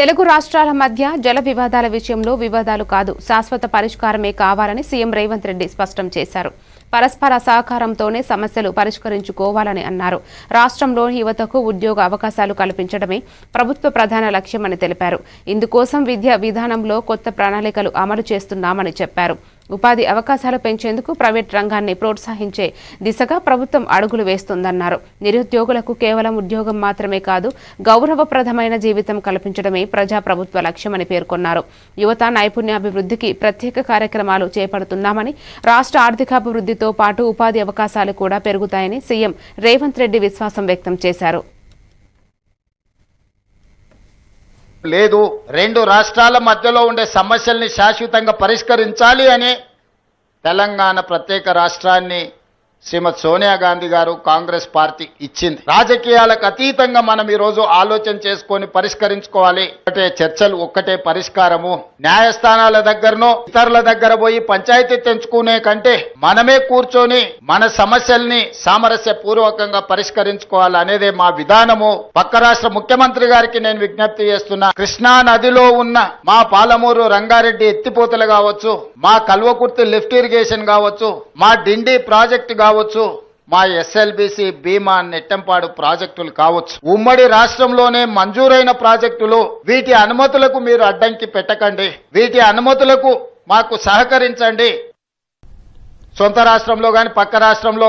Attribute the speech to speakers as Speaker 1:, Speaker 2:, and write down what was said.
Speaker 1: తెలుగు రాష్ట్రాల మధ్య జల వివాదాల విషయంలో వివాదాలు కాదు శాశ్వత పరిష్కారమే కావాలని సీఎం రేవంత్ రెడ్డి స్పష్టం చేశారు. పరస్పర సహకారంతోనే సమస్యలు పరిష్కరించుకోవాలని అన్నారు. రాష్ట్రంలోని యువతకు ఉద్యోగ అవకాశాలు కల్పించడమే ప్రభుత్వ ప్రధాన లక్ష్యమని తెలిపారు. ఇందుకోసం విద్యా విధానంలో కొత్త ప్రణాళికలు అమలు చేస్తున్నామని చెప్పారు. ఉపాధి అవకాశాలు పెంచేందుకు ప్రైవేట్ రంగాన్ని ప్రోత్సహించే దిశగా ప్రభుత్వం అడుగులు వేస్తుందన్నారు. నిరుద్యోగులకు కేవలం ఉద్యోగం మాత్రమే కాదు గౌరవప్రదమైన జీవితం కల్పించడమే ప్రజాప్రభుత్వ లక్ష్యమని పేర్కొన్నారు. యువత నైపుణ్యాభివృద్ధికి ప్రత్యేక కార్యక్రమాలు చేపడుతున్నామని రాష్ట్ర ఆర్థికాభివృద్ధితో పాటు ఉపాధి అవకాశాలు కూడా పెరుగుతాయని సీఎం రేవంత్ రెడ్డి విశ్వాసం వ్యక్తం చేశారు.
Speaker 2: లేదు. రెండు రాష్ట్రాల మధ్యలో ఉండే సమస్యల్ని శాశ్వతంగా పరిష్కరించాలి అని తెలంగాణ ప్రత్యేక రాష్ట్రాన్ని శ్రీమతి సోనియా గాంధీ గారు కాంగ్రెస్ పార్టీ ఇచ్చింది. రాజకీయాలకు అతీతంగా మనం ఈరోజు ఆలోచన చేసుకొని పరిష్కరించుకోవాలి. ఒకటే చర్చలు ఒక్కటే పరిష్కారము. న్యాయస్థానాల దగ్గరనో ఇతరుల దగ్గర పోయి పంచాయతీ తెంచుకునే కంటే మనమే కూర్చొని మన సమస్యల్ని సామరస్య పూర్వకంగా పరిష్కరించుకోవాలి అనేదే మా విధానము. పక్క రాష్ట్ర ముఖ్యమంత్రి గారికి నేను విజ్ఞప్తి చేస్తున్నా కృష్ణా నదిలో ఉన్న మా పాలమూరు రంగారెడ్డి ఎత్తిపోతలు కావచ్చు మా కల్వకుర్తి లిఫ్ట్ ఇరిగేషన్ కావచ్చు మా డిండి ప్రాజెక్టు కావచ్చు మా ఎస్ఎల్బిసి బీమా నెట్టంపాడు ప్రాజెక్టులు కావచ్చు. ఉమ్మడి రాష్ట్రంలోనే మంజూరైన ప్రాజెక్టులు వీటి అనుమతులకు మీరు అడ్డంకి పెట్టకండి. వీటి అనుమతులకు మాకు సహకరించండి. సొంత రాష్ట్రంలో కానీ పక్క రాష్ట్రంలో